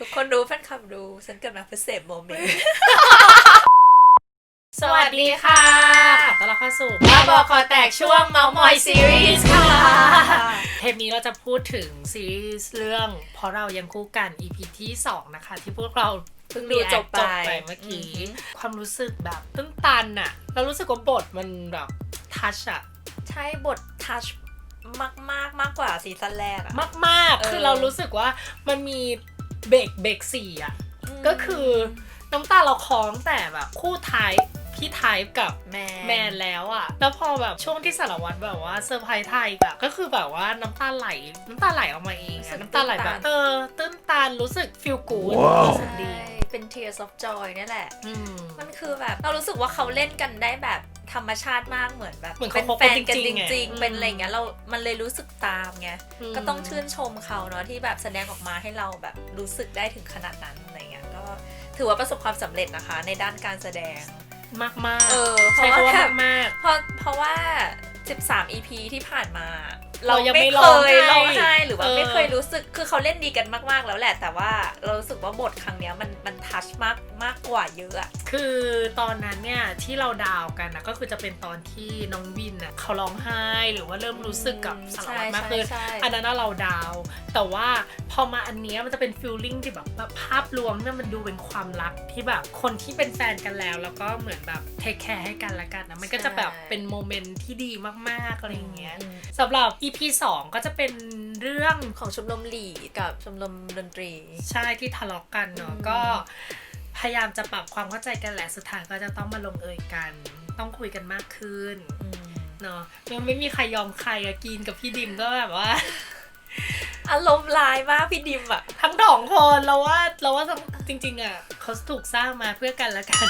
ทุกคนรู้แฟนคลับรู้ฉันเกิดมาเพื่อเสพโมเมนต์ สวัสดีค่ะขอต้อนรับเข้าสู่บ้าบอคอแตกช่วงเมาส์มอยซีรีส์ค่ะ เทปนี้เราจะพูดถึงซีรีส์เรื่อง เพราะเรายังคู่กัน EP ที่ 2 นะคะ ที่พวกเราเพิ่งดูจบไปเมื่อกี้อือหือความรู้สึกแบบตื้นตันอะเรารู้สึกว่าบทมันแบบทัชอะใช่บททัชมากมากๆมากกว่าซีซั่นแรกอะมากเออๆคือเรารู้สึกว่ามันมี เบรกเบรกสี่อะมก็คือน้ำตาเราคล้องแต่แบบคู่ไทยพี่ไทยกับแมนแมนแล้วอะแล้วพอแบบช่วงที่สารวัตรแบบว่าเซอร์ไพรส์ไทยอะก็คือแบบว่าน้ำตาไหล น้ำตาไหลออกมาเองอะน้ำตาไหลแบบเออตื้นตันรู้สึกฟีลกูดว้าวรู้สึกดีใช่เป็น Tears of Joy นี่แหละอืมมันคือแบบเรารู้สึกว่าเขาเล่นกันได้แบบ ธรรมชาติมากเหมือนแบบเหมือนเป็เขานคบแฟกันนกันจจริงๆอะริงอืมๆเป็นอะไรอย่างเงี้ยเรา มันเลยรู้สึกตามไงมก็ต้องชื่นชมเขาเนาะที่แบบแสดงออกมาให้เราแบบรู้สึกได้ถึงขนาดนั้นอะไรเงี้ยก็ถือว่าประสบความสำเร็จนะคะ ในด้านการแสดง มากมากๆเออเพใช้ราะคำว่าว่าแบบมาก เพราะเพราะว่า 13 EP ที่ผ่านมา เรายังไม่เคร้องยไห้ร้องไห้หรือว่าเออไม่เคยรู้สึกคือเขาเล่นดีกันมากๆแล้วแหละ แต่ว่าเรารู้สึกว่าบทครั้งเนี้ยมันมันทัชมากมากกว่าเยอะอะๆคือตอนนั้นเนี่ยที่เราดาวกันนะก็คือจะเป็นตอนที่น้องวินน่ะเขาร้องไห้หรือว่าเริ่มรู้สึกกับสารวัตรมากขึ้นใช่อันนั้นน่ะเราดาว แต่ว่าพอมาอันเนี้ยมันจะเป็นฟิลลิ่งที่แบบแบบภาพรวมเนี่ยมันดูเป็นความรักที่แบบคนที่เป็นแฟนกันแล้ว แล้วก็เหมือนแบบเทคแคร์ให้กันและกันนะมันก็จะแบบเป็นโมเมนต์ที่ดีมากๆอะไรอย่างเงี้ยอืมสำหรับ EP 2ก็จะเป็นเรื่องของชมรมหลีกับชมรมดนตรี ใช่ที่ทะเลาะกันเนาะอืมก็พยายามจะปรับความเข้าใจกันแหละสุดท้ายก็จะต้องมาลงเอยกัน ต้องคุยกันมากขึ้นอืมเนาะยังไม่มีใครยอมใครอะกินกับพี่ดิมก็แบบว่า อารมณ์ร้ายมากพี่ดิมอะทั้งสองคนเราว่าเราว่าจริง ๆอะเขาถูกสร้างมาเพื่อกันและกัน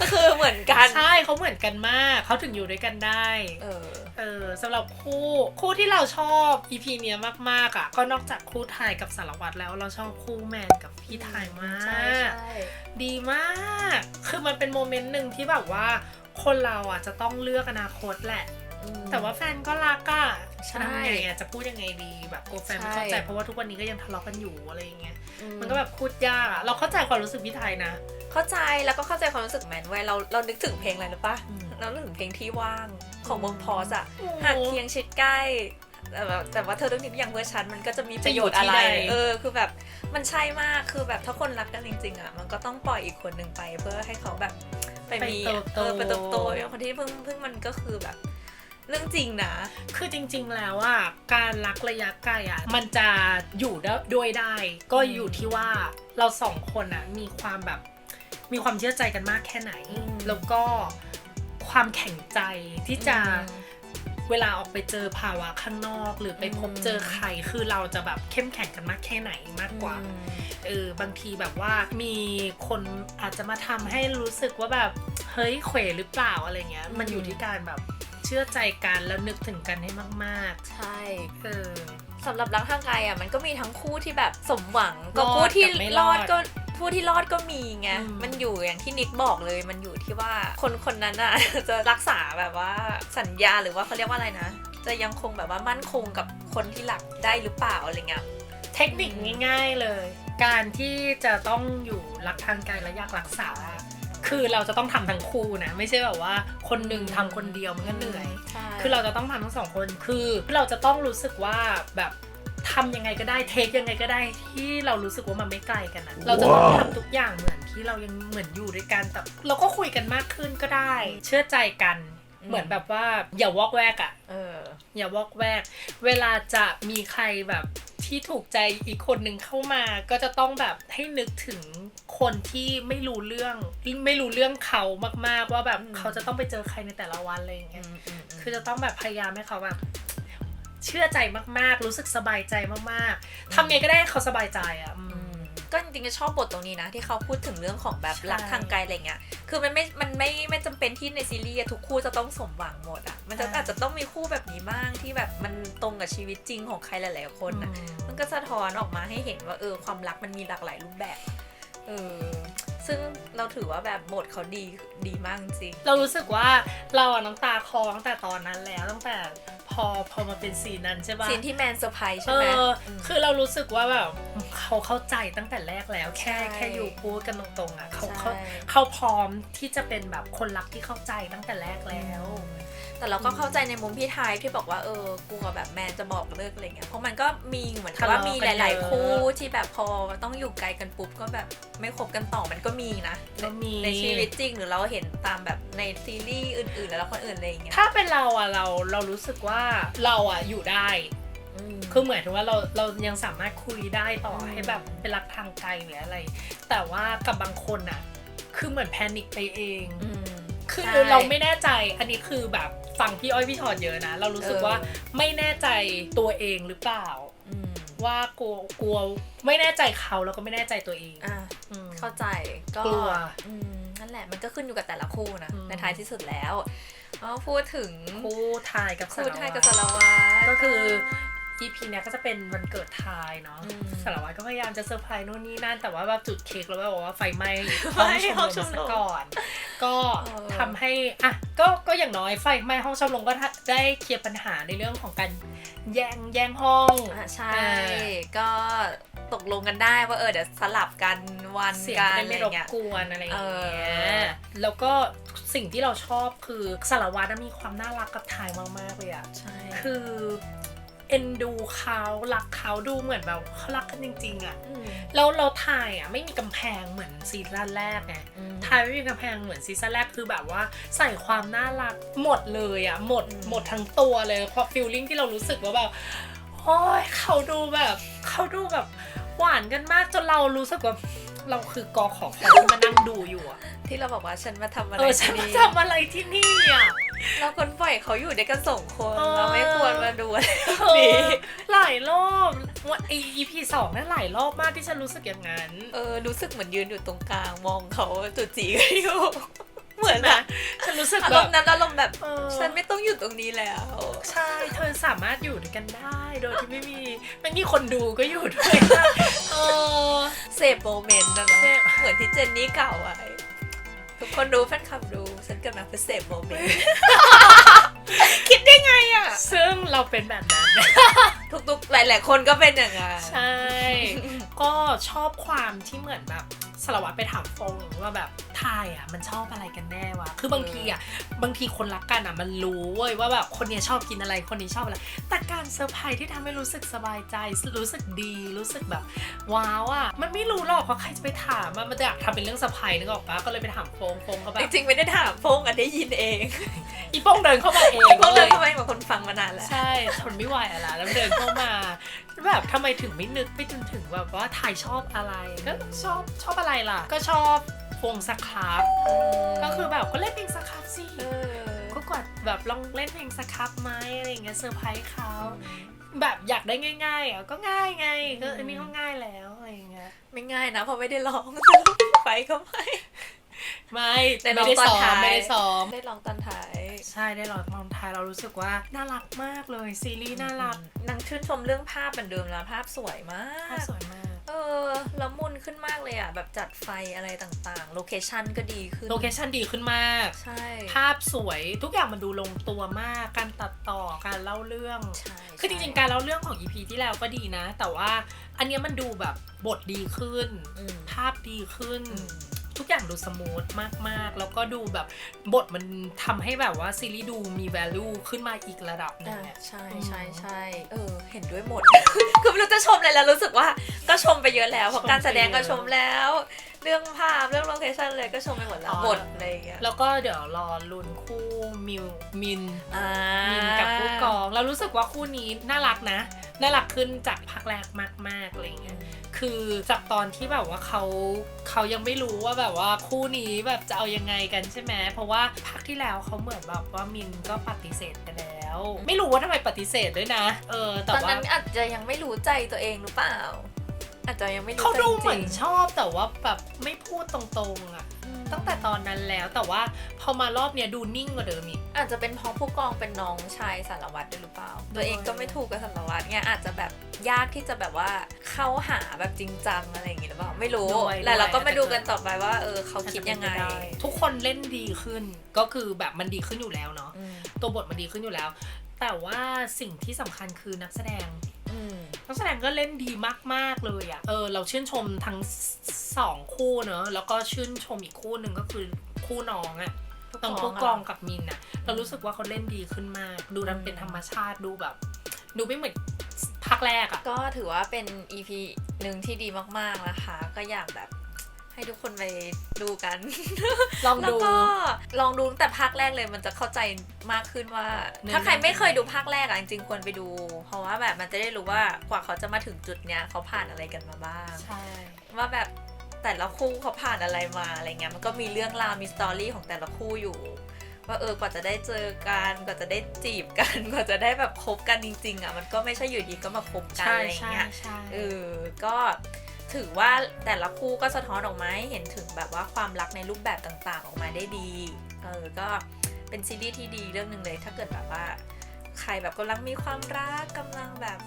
ก็คือเหมือนกัน ใช่เขาเหมือนกันมากเขาถึงอยู่ด้วยกันได้ เออ เออสำหรับคู่คู่ที่เราชอบ EP เนี้ยมากๆอะ ก็นอกจากคู่ไทยกับสารวัตรแล้วเราชอบคู่แมนกับพี่ไทยมากใช่ใช่ดีมาก คือมันเป็นโมเมนต์หนึ่งที่แบบว่าคนเราอะจะต้องเลือกอนาคตแหละอืมแต่ว่าแฟนก็รักอะใช่ทำไงอะจะพูดยังไงดีแบบกลัวแฟนไม่เข้าใจใช่เพราะว่าทุกวันนี้ก็ยังทะเลาะกันอยู่อะไรอย่างเงี้ยอืมันก็แบบพูดยากอะเราเข้าใจความรู้สึกพี่ไทยนะ เข้าใจแล้วก็เข้าใจความรู้สึกแมนไว้ยเราเรานึกถึงเพลงอะไรหรือปะอืมเรานึกถึงเพลงที่ว่าง ของวงพอสอะโอ้หากเคียงชิดใกล้แต่แบบแต่ว่าเธอต้องนึกอย่างเวอร์ชันมันก็จะมีประโยชน์จะอยู่ที่อะไรใดเออ คือแบบมันใช่มาก คือแบบถ้าคนรักกันจริงๆอะมันก็ต้องปล่อยอีกคนหนึ่งไป เพื่อให้เขาแบบไปมีไปเติบโตเออไปเติบโตอย่างคนที่เพิ่งเพิ่งมันก็คือแบบ เรื่องจริงนะ คือจริง ๆ แล้วอะ การรักระยะไกลอะ มันจะอยู่ได้ด้วยได้ ก็อยู่ที่ว่าเราสองคนอะมีความแบบ มีความเชื่อใจกันมากแค่ไหนอืมแล้วก็ ความแข็งใจที่จะเวลาออกไปเจอภาวะข้างนอก หรือไปพบอืมเจอใครคือเราจะแบบเข้มแข็งกันมากแค่ไหนมากกว่าอืมเออบางทีแบบว่ามีคนอาจจะมาทำให้รู้สึกว่าแบบเฮ้ยเขวหรือเปล่าอะไรเงี้ย มันอยู่ที่การแบบเชื่อใจกันแล้วนึกถึงกันให้มากใช่ๆเออสำหรับรักทางไกลอะมันก็มีทั้งคู่ที่แบบสมหวังรอดกับคู่ที่กับไม่รรออดดก็ ผู้ที่รอดก็มีไง อืม มันอยู่อย่างที่นิกบอกเลย มันอยู่ที่ว่าคนคนนั้นอะ จะรักษาแบบว่าสัญญาหรือว่าเขาเรียกว่าอะไรนะ จะยังคงแบบว่ามั่นคงกับคนที่รักได้หรือเปล่าอะไรเงี้ย เทคนิคง่าย ๆเลย การที่จะต้องอยู่รักทางไกลและอยากรักษา คือเราจะต้องทำทั้งคู่นะ ไม่ใช่แบบว่าคนหนึ่งทำคนเดียวมันก็เหนื่อยใช่คือเราจะต้องทำทั้งสองคนคือเราจะต้องรู้สึกว่าแบบ ทำยังไงก็ได้เทคยังไงก็ได้ที่เรารู้สึกว่ามันไม่ไกลกันนะเราจะต้องว้าวทำทุกอย่างเหมือนที่เรายังเหมือนอยู่ด้วยกันแต่เราก็คุยกันมากขึ้นก็ได้ เชื่อใจกันเหมือนแบบว่าอย่าวอกแวกอะเอออย่าวอกแวก เวลาจะมีใครแบบที่ถูกใจอีกคนหนึ่งเข้ามา ก็จะต้องแบบให้นึกถึงคนที่ไม่รู้เรื่องไม่รู้เรื่องเขามากๆ ว่าแบบอืมเขาจะต้องไปเจอใครในแต่ละวันอะไรอย่างเงี้ยอืมอืมอืมคือจะต้องแบบพยายามให้เขาแบบ เชื่อใจมากๆ รู้สึกสบายใจมากๆทำไงก็ได้ให้เขาสบายใจอะอือืมมก็จริงๆจะชอบบทตรงนี้นะ ที่เขาพูดถึงเรื่องของแบบใช่รักทางไกลอะไรเงี้ย คือมันไม่ มันไม่ไม่จำเป็นที่ในซีรีส์อะทุกคู่จะต้องสมหวังหมดอะ มันจะอาจจะต้องมีคู่แบบนี้บ้างที่แบบมันตรงกับชีวิตจริงของใครหลายๆคนอะอืมมันก็สะท้อนออกมาให้เห็นว่าเออความรักมันมีหลากหลายรูปแบบ เออ ซึ่งเราถือว่าแบบบทเขาดีดีมากจริง เรารู้สึกว่าเราอะน้ำตาคลอตั้งแต่ตอนนั้นแล้วตั้งแต่พพอพอมาเป็นซีนนั้นใช่ปะซีนที่แมนเซอร์ไพรส์เอใช่ไหมอมคือเรารู้สึกว่าแบบเขาเข้าใจตั้งแต่แรกแล้ว แค่ใช่แค่อยู่พูดกันตรงๆอะเขาใช่เขาเขาพร้อมที่จะเป็นแบบคนรักที่เข้าใจตั้งแต่แรกแล้ว แต่เราก็เข้าใจในมุมพี่ไทยที่บอกว่าเออกลัวแบบแมนจะบอกเลิกอะไรเงี้ยเพราะมันก็มีเหมือนกับว่ามีหลาย ๆ คู่ที่แบบพอต้องอยู่ไกลกันปุ๊บก็แบบไม่คบกันต่อมันก็มีนะก็มีในชีวิตจริงหรือเราเห็นตามแบบในซีรีส์อื่น ๆ แล้วคนอื่นอะไรอย่างเงี้ยถ้าเป็นเราอะเราเรารู้สึกว่าเราอะอยู่ได้มคือเหมือนถึงว่าเราเรายังสามารถคุยได้ต่ออมให้แบบเป็นรักทางไกลหรืออะไร แต่ว่ากับบางคนอะ คือเหมือนแพนิคไปเองอืมคือใช่เราไม่แน่ใจอันนี้คือแบบ ฟังพี่อ้อยพี่ชอดเยอะนะ เรารู้สึกเออว่าไม่แน่ใจตัวเองหรือเปล่าอืมว่ากลัวกลัวไม่แน่ใจเขาแล้วก็ไม่แน่ใจตัวเองอะอืมเข้าใจก็กลัวอืมนั่นแหละมันก็ขึ้นอยู่กับแต่ละคู่นะอืมในท้ายที่สุดแล้วเอาพูดถึงคู่ทายกับคู่ไทยกับสาสารรวัตรก็คือ EP เนี้ยก็จะเป็นวันเกิดทายเนาะอืมสารวัตรก็พยายามจะเซอร์ไพรส์นู่นนี่นั่นแต่ว่าแบบจุดเค้กแล้วแบบว่าไฟไหม้ไฟห้องชมรมห้องชมรมซะก่อน ก็เออทำให้อะก็ก็อย่างน้อยไฟไหม้ห้องชมรมก็ได้เคลียร์ปัญหาในเรื่องของการแย่งแย่งห้องอะใช่อ่าก็ตกลงกันได้ว่าเออเดี๋ยวสลับกันวันเสียงกัจะนได้อะไรไม่รบเงี้ยกวนอะไรอย่างเงี้เอยอแล้วก็สิ่งที่เราชอบคือสารวัตรน่ะมีความน่ารักกับทายมากๆเลยอะใช่คือ เอ็นดูเขารักเขาดูเหมือนแบบเขารักกันจริงๆอะมแล้วเราทายอะไม่มีกำแพงเหมือนซีซั่นแรกไงอืมทายไม่มีกำแพงเหมือนซีซั่นแรกคือแบบว่าใส่ความน่ารักหมดเลยอะหมดอืมหมดทั้งตัวเลยเพราะฟิลลิ่งที่เรารู้สึกว่าแบบโอ้ยเขาดูแบบเขาดูแบบหวานกันมากจนเรารู้สึกว่าเราคือกอขอคอที่มานั่งดูอยู่อะที่เราบอกว่าฉันมาทำอะไรเออฉันที่มานี่ทำอะไรที่นี่อะเราคนปล่อยเขาอยู่ด้วยกันสองคนเออเราไม่ ควรมาดูอะไรเอนี้อหลายรอบว่าไอ EP สองนั่นหลายรอบมากที่ฉันรู้สึกอย่างนั้น เออรู้สึกเหมือนยืนอยู่ตรงกลางมองเขาจุดจีกันอยู่เหมือนแบบฉันรู้สึกอาแบรบมณ์นั้นอารมณ์แบบเออฉันไม่ต้องอยู่ตรงนี้แล้ว ใช่เธอสามารถอยู่ด้วยกันได้โดยที่ไม่มีไม่มีคนดูก็อยู่ด้วยนะเออเสพโมเมนต์นะเนาะเสพเหมือนที่เจนนี่กล่าวไว้ทุกคนดูแฟนคลับดูฉันเกิดมาเพื่อเสพโมเมนต์ คิดได้ไงอะ ซึ่งเราเป็นแบบนั้น ทุกๆ หลาย ๆ คนก็เป็นอย่างนั้น ใช่ ก็ชอบความที่เหมือนแบบ สารวัตรไปถามฟงว่าแบบทายอะมันชอบอะไรกันแน่วะ คือบางทีอะบางทีคนรักกันอะมันรู้เว้ยว่าแบบคนเนี้ยชอบกินอะไรคนนี้ชอบอะไร แต่การเซอร์ไพรส์ที่ทำให้รู้สึกสบายใจ รู้สึกดีรู้สึกแบบว้าวอะมันไม่รู้หรอกว่าใครจะไปถามอะมันจะอยากทำเป็นเรื่องเซอร์ไพรส์นึกออกปะก็เลยไปถามฟงฟงก็แบจบริงๆไม่ได้ถามพงอันได้ยินเอง อีโป้งเดินเข้ามาเองพงเดินว้ยเข้าไปเหมือนคนฟังมานานแล้วใช่ทนไม่ไหวอะล่ะแล้วเดินเข้ามา แบบทำไมถึงไม่นึกไปจนถึงแบบว่าถ่ายชอบอะไร ก็ชอบชอบอะไรล่ะ ก็ชอบวงสครับก็คือแบบก็เล่นเพลงสครับสิเออก็กดแบบลองเล่นเพลงสครับไหมอะไรอย่างเงี้ยเซอร์ไพรส์เขาแบบอยากได้ง่ายๆอะก็ง่ายไงก็อันนี้ก็ง่ายแล้วอะไรอย่างเงี้ยไม่ง่ายนะเพราะไม่ได้ร้องไปก็ไม่ ไม่แต่ไม่ลองได้ตอนซ้อท้ามยไม่ได้ซ้อมได้ร้องตอนท้ายใช่ได้ลองมองไทยเรารู้สึกว่าน่ารักมากเลยซีรีส์น่ารักนางชื่นชมเรื่องภาพเหมือนเดิมนะภาพสวยมาภาพกสวยมากเออละมุนขึ้นมากเลยอะ แบบจัดไฟอะไรต่างๆ โลเคชันก็ดีขึ้น โลเคชั่นดีขึ้นมาก ใช่ ภาพสวยทุกอย่างมันดูลงตัวมาก การตัดต่อการเล่าเรื่อง ใช่ คือจริงๆ การเล่าเรื่องของ EP ที่แล้วก็ดีนะ แต่ว่าอันเนี้ยมันดูแบบบทดีขึ้นอืมภาพดีขึ้นอืม ทุกอย่างดูสมูทมากๆ แล้วก็ดูแบบบทมันทำให้แบบว่าซีรีส์ดูมี value ขึ้นมาอีกระดับหนึงอะอะใช่อืมใช่ใช่เออ เห็นด้วยหมด คือไม่รู้จะชมอะไรแล้วรู้สึกว่าก็ชมไปเยอะแล้วเพราะการแสดงก็ชมแล้ว เรื่องภาพเรื่องโลเคชันเลยก็ชมไปหมดแล้วหมดอะไรอย่างเงี้ยแล้วก็เดี๋ยวรอลุ้นคู่มิวมินอ่ามินกับคู่กอง เรารู้สึกว่าคู่นี้น่ารักนะ น่ารักขึ้นจากภาคแรกมากๆอะไรอย่างเงี้ย คือจากตอนที่แบบว่าเขาเขายังไม่รู้ว่าแบบว่าคู่นี้แบบจะเอายังไงกันใช่ไหมเพราะว่าพักที่แล้วเขาเหมือนแบบว่ามินก็ปฏิเสธไปแล้ว ไม่รู้ว่าทำไมปฏิเสธด้วยนะ เออแต่ตอนว่า นั้นอาจจะยังไม่รู้ใจตัวเองหรือเปล่า อาจจะยังไม่รู้เขาใจดูจเหมืริอนงชอบแต่ว่าแบบไม่พูดตรงๆอะๆอืม ตั้งแต่ตอนนั้นแล้วแต่ว่าพอมารอบเนี้ยดูนิ่งกว่าเดิมอีก อาจจะเป็นเพราะผู้กองเป็นน้องชายสารวัตรด้วยหรือเปล่า ตัวเองก็ไม่ถูกกับสารวัตรไงอาจจะแบบยากที่จะแบบว่าเข้าหาแบบจริงจังอะไรอย่างงี้หรือเปล่าไม่รู้ด้วยแต่เราก็ด้วย มาดูกันต่อไปว่า เออเขาคิดยังไงอาจจะเป็นปได้ทุกคนเล่นดีขึ้นก็คือแบบมันดีขึ้นอยู่แล้วเนาะ อืมตัวบทมันดีขึ้นอยู่แล้ว แต่ว่าสิ่งที่สำคัญคือนักแสดงอืม นักแสดงก็เล่นดีมากๆเลยอะ่ะ เออ เราชื่นชมทั้งสองคู่เนอะแล้วก็ชื่นชมอีกคู่หนึ่งก็คือคู่น้องอะ่ะน้องผู้กองกับมินอะ่ะ เรารู้สึกว่าเขาเล่นดีขึ้นมาก ดูดันเป็นธรรมชาติดูแบบ ดูไม่เหมือนภาคแรกอะ่ะ ก็ถือว่าเป็น EP หนึ่งที่ดีมากๆนะคะ ก็อยากแบบ ให้ทุกคนไปดูกัน ลองแล้วดู ก็ลองดูตั้งแต่ภาคแรกเลยมันจะเข้าใจมากขึ้นว่า เนื้อ ถ้าใครเรื่องไม่เคยดูภาคแรกอะจริงๆควรไปดู เพราะว่าแบบมันจะได้รู้ว่ากว่าเขาจะมาถึงจุดเนี้ยเขาผ่านอะไรกันมาบ้าง ใช่ ว่าแบบแต่ละคู่เขาผ่านอะไรมาอะไรเงี้ยมันก็มีเรื่องราวมีสตอรี่ของแต่ละคู่อยู่ ว่าเออกว่าจะได้เจอกันกว่าจะได้จีบกัน กว่าจะได้แบบคบกันจริง ๆอะมันก็ไม่ใช่อยู่ดีก็มาคบกันใช่อะไรใช่เงี้ย ใช่ เออ ก็ ถือว่าแต่ละคู่ก็สะท้อนออกมาให้เห็นถึงแบบว่าความรักในรูปแบบต่างๆ ออกมาได้ดี เออ ก็เป็นซีรีส์ที่ดีเรื่องหนึ่งเลย ถ้าเกิดแบบว่าใครแบบกำลังมีความรักกำลังแบบ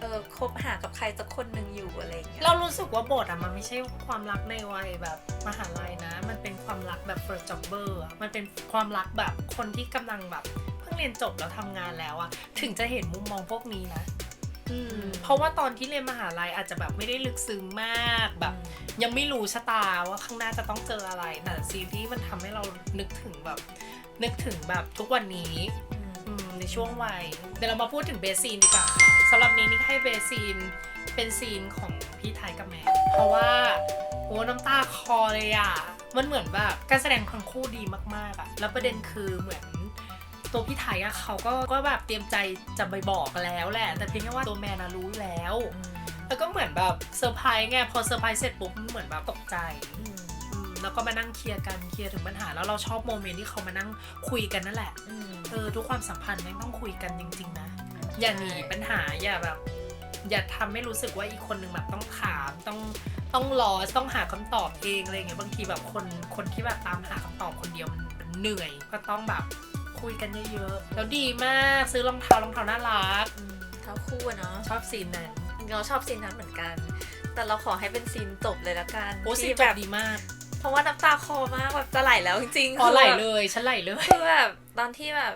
เออคบหากับใครสักคนหนึ่งอยู่อะไรอย่างเงี้ย เรารู้สึกว่าบทอะมันไม่ใช่ความรักในวัยแบบมหาลัยนะ มันเป็นความรักแบบ first jobber อะมันเป็นความรักแบบคนที่กำลังแบบเพิ่งเรียนจบแล้วทำงานแล้วอะถึงจะเห็นมุมมองพวกนี้นะ เพราะว่าตอนที่เรียนมหาลัยอาจจะแบบไม่ได้ลึกซึ้งมากแบบ ยังไม่รู้ชะตาว่าข้างหน้าจะต้องเจออะไรแต่ซีรีส์มันทำให้เรานึกถึงแบบ นึกถึงแบบทุกวันนี้อืมอืมในช่วงวัยเดี๋ยวเรามาพูดถึงเบสซีนดีกว่าค่ะสำหรับนี้นี่ให้เบสซีนเป็นซีนของพี่ไทยกับแม่เพราะว่าโอ้น้ำตาคลอเลยอะมันเหมือนแบบการแสดงทั้งคู่ดีมากๆอะแล้วประเด็นคือเหมือน ตัวพี่ไทยอะเขาก็ก็แบบเตรียมใจจะไปบอกแล้วแหละ แต่เพียงแค่ว่าตัวแมนนะรู้แล้วอืมแล้วก็เหมือนแบบเซอร์ไพรส์ไงพอเซอร์ไพรส์เสร็จปุ๊บมันเหมือนแบบตกใจอืมอืมแล้วก็มานั่งเคลียร์กันเคลียร์ถึงปัญหา แล้วเราชอบโมเมนต์ที่เขามานั่งคุยกันนั่นแหละอืมเออทุกความสัมพันธ์แม่งต้องคุยกันจริง ๆ นะ อย่าหนีปัญหาอย่าแบบ อย่าทำให้รู้สึกว่าอีกคนนึงแบบต้องถามต้องต้องรอต้องหาคำตอบเองอะไรเงี้ยบางทีแบบคนคนที่แบบตามหาคำตอบคนเดียวมันมันเหนื่อยก็ต้องแบบ คุยกันเยอะๆ แล้วดีมากซื้อรองเท้ารองเท้าน่ารักอืมเท้าคู่อะเนาะชอบซีนนั้นเราชอบซีนนั้นเหมือนกัน แต่เราขอให้เป็นซีนจบเลยละกันโอ้ซีนที่จแบบบดีมาก เพราะว่าน้ำตาคลอมากแบบจะไหลแล้วจริงๆพอไหลคือแบบเลยฉันไหลเลยคือแบบตอนที่แบบ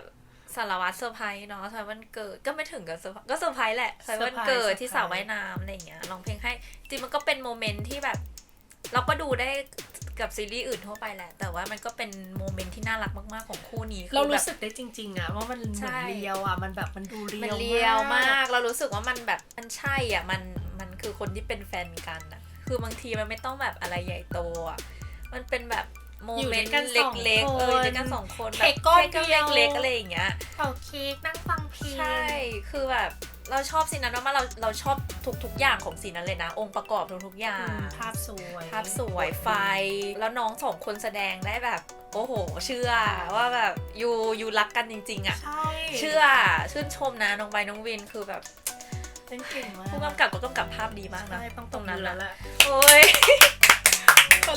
สารวัตรเซอร์ไพรส์เนาะเซอร์ไพรส์วันเกิดก็ไม่ถึงกับเซอร์ไพรส์ก็เซอร์ไพรส์แหละเซอร์ไพรส์วันเกิดที่สระว่ายน้ำอะไรอย่างเงี้ยร้องเพลงให้จริงมันก็เป็นโมเมนต์ที่แบบ เราก็ดูได้กับซีรีส์อื่นทั่วไปแหละ แต่ว่ามันก็เป็นโมเมนต์ที่น่ารักมากๆของคู่นี้คือเราแบบรู้สึกได้จริงๆอะว่ามันเหใช่มือนเรียวอะมันแบบมันดูเรีมันยวเลียวมาก เรารู้สึกว่ามันแบบมันใช่อะมันมันคือคนที่เป็นแฟนกันอะ คือบางทีมันไม่ต้องแบบอะไรใหญ่โตอะมันเป็นแบบโมอยู่เมด้นวยต์กันสองเล็กๆเอคนออยู่ด้วยกันสองคนแบบเค้กก้อนแค่เดียวเล็กๆอะไรอย่างเงี้ยเป่าเค้กนั่งฟังเพลงใช่คือแบบ เราชอบซีนนั้นมากๆเราเราชอบทุกๆอย่างของซีนนั้นเลยนะ องค์ประกอบทุกๆอย่างอืมภาพสวย ภาพสวยไฟ แล้วน้องสองคนแสดงได้แบบ โอ้โห เชื่อว่าแบบยูยูรักกันจริง ๆ อะใช่เชื่อชื่นชมนะน้องใบน้องวินคือแบบเล่นเก่งมากผู้กำกับก็กำกับภาพดีมากนะใช่ต้องตรงนั้นแล้นะวแหละโอ้ย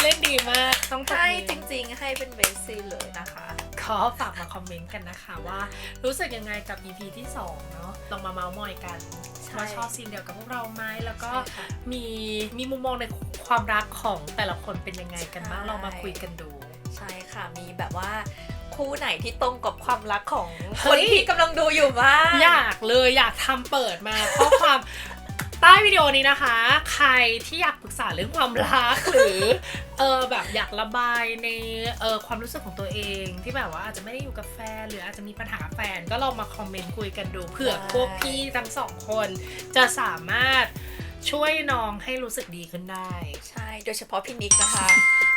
เขาเล่นดีมาก ต้องตบใช่มือจริงๆ ให้เป็นเบสซีนเลยนะคะ ขอฝากมาคอมเมนต์กันนะคะว่ารู้สึกยังไงกับ EP ที่ 2 เนาะลองมาเมาส์มอยกันใช่ ว่าชอบซีนเดียวกับพวกเราไหมแล้วก็ใช่ค่ะมีมีมุมมองในความรักของแต่ละคนเป็นยังไงกันบ้างใช่ลองมาคุยกันดู ใช่ค่ะ มีแบบว่าคู่ไหนที่ตรงกับความรักของเฮ้คนย ที่กำลังดูอยู่บ้าง อยากเลยอยากทำเปิดมาข้อความ ใต้วิดีโอนี้นะคะ ใครที่อยากปรึกษาเรื่องความรักหรือเออแบบอยากระบายในเออความรู้สึกของตัวเอง ที่แบบว่าอาจจะไม่ได้อยู่กับแฟน หรืออาจจะมีปัญหากับแฟนก็ลองมาคอมเมนต์คุยกันดูเผื่อพวกพี่ทั้งสองคน จะสามารถช่วยน้องให้รู้สึกดีขึ้นได้ ใช่ โดยเฉพาะพี่นิกนะคะ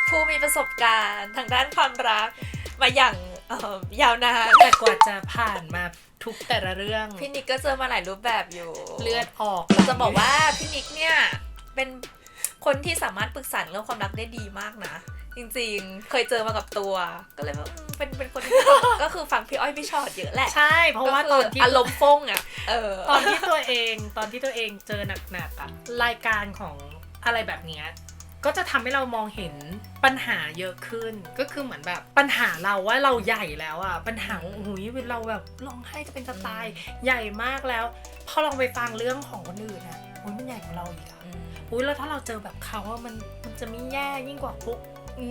ผู้มีประสบการณ์ทางด้านความรัก มาอย่างเอ่อยาวนานแต่กว่าจะผ่านมา ทุกแต่ละเรื่อง พี่นิกก็เจอมาหลายรูปแบบอยู่ เลือดออกเราจะบอกว่าพี่นิกเนี่ยเป็นคนที่สามารถปรึกษาเรื่องความรักได้ดีมากนะ จริงๆ เคยเจอมากับตัว ก็เลยว่าอืมเป็นเป็นคนที่ก็คือฟังพี่อ้อยพี่ชอตเยอะแหละ ใช่ เพราะว่าตอนที่ก็คือารมณ์ฟงอะเออตอนที่ตัวเองตอนที่ตัวเองเจอหนักๆอะรายการของอะไรแบบเนี้ย ก็จะทำให้เรามองเห็นปัญหาเยอะขึ้น ก็คือเหมือนแบบปัญหาเราว่าเราใหญ่แล้วอะปัญหาโอ้โหเราแบบร้องไห้จะเป็นจะตายใหญ่มากแล้ว พอลองไปฟังเรื่องของคนอื่นอะโอ้ยมันใหญ่กว่าเราอีกอะอืมอุ้ยแล้วถ้าเราเจอแบบเขาว่ามันมันจะไม่แย่ยิ่งกว่าพวก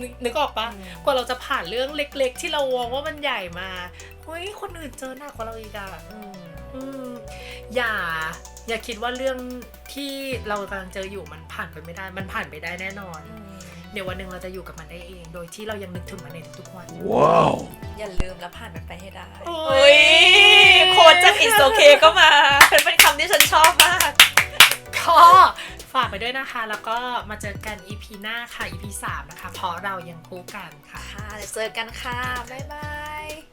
นึกนึกออกปะอืมกว่าเราจะผ่านเรื่องเล็ก ๆ ที่เรามองว่ามันใหญ่มาเฮ้ยคนอื่นเจอหนักกว่าเราอีกอะ อืมอืมอย่า อย่าคิดว่าเรื่องที่เรากำลังเจออยู่มันผ่านไปไม่ได้ มันผ่านไปได้แน่นอนอืมเดี๋ยววันหนึ่งเราจะอยู่กับมันได้เอง โดยที่เรายังนึกถึงมันในทุกๆวัน Wow. อย่าลืมแล้วผ่านมันไปให้ได้โอ้ยโอ้ยโค้ดจากอินโอเคก็มา เป็นคำที่ฉันชอบมาก ก็ฝากไปด้วยนะคะ แล้วก็มาเจอกัน EP หน้าค่ะ EP 3 นะคะ เพราะเรายังคู่กันค่ะ ค่ะเดี๋ยวเจอกันค่ะ บ๊ายบายขอบ